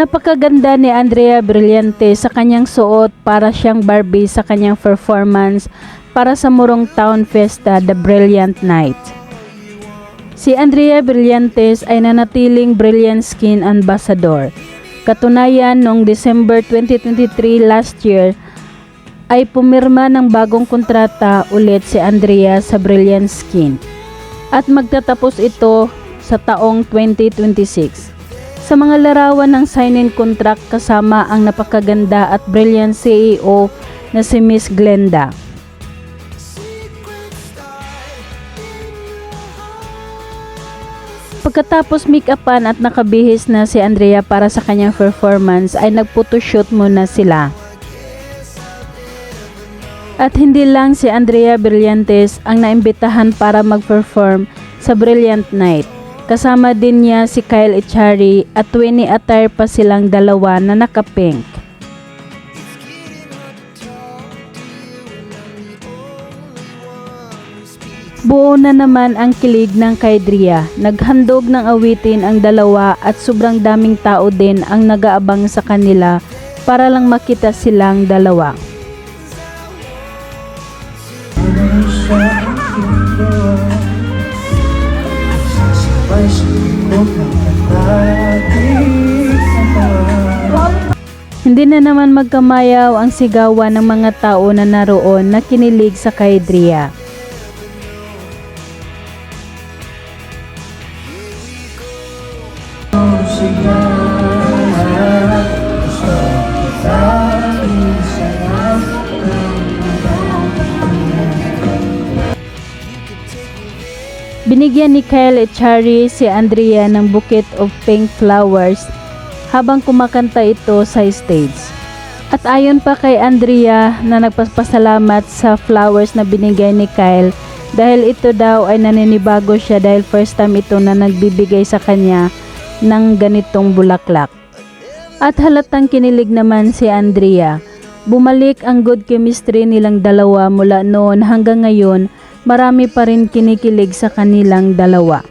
Napakaganda ni Andrea Brillante sa kanyang suot para siyang Barbie sa kanyang performance para sa Murong Town Fiesta The Brilliant Night. Si Andrea Brillantes ay nanatiling Brilliant Skin Ambassador. Katunayan, noong December 2023 last year, ay pumirma ng bagong kontrata ulit si Andrea sa Brilliant Skin. At magtatapos ito sa taong 2026. Sa mga larawan ng sign-in contract kasama ang napakaganda at brilliant CEO na si Miss Glenda. Pagkatapos make-upan at nakabihis na si Andrea para sa kanyang performance ay nagphotoshoot muna sila. At hindi lang si Andrea Brillantes ang naimbitahan para mag-perform sa Brilliant Night. Kasama din niya si Kyle Echari at Winnie attire pa silang dalawa na naka-pink. Buo na naman ang kilig ng Kaidria. Naghandog ng awitin ang dalawa at sobrang daming tao din ang nagaabang sa kanila para lang makita silang dalawa. Hindi na naman magkamayaw ang sigawan ng mga tao na naroon na kinilig sa Kaidria. Binigyan ni Kyle Echari si Andrea ng bouquet of pink flowers habang kumakanta ito sa stage. At ayon pa kay Andrea na nagpapasalamat sa flowers na binigay ni Kyle dahil ito daw ay naninibago siya dahil first time ito na nagbibigay sa kanya ng ganitong bulaklak. At halatang kinilig naman si Andrea. Bumalik ang good chemistry nilang dalawa mula noon hanggang ngayon marami pa rin kinikilig sa kanilang dalawa.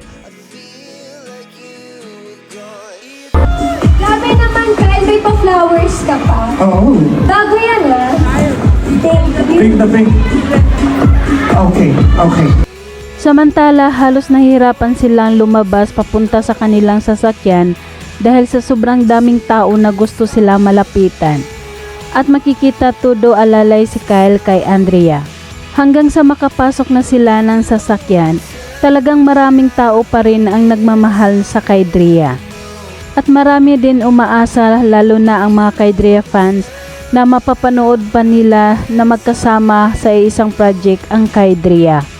Grabe naman, Kyle. May pa-flowers ka pa. Oo. Bago yan, ah. Thank you. Pink na pink. Okay, okay. Samantala, halos nahihirapan silang lumabas papunta sa kanilang sasakyan dahil sa sobrang daming tao na gusto sila malapitan. At makikita todo alalay si Kyle kay Andrea. Hanggang sa makapasok na sila ng sasakyan, talagang maraming tao pa rin ang nagmamahal sa kay Drea. At marami din umaasa lalo na ang mga kay Drea fans na mapapanood pa nila na magkasama sa isang project ang kay Drea.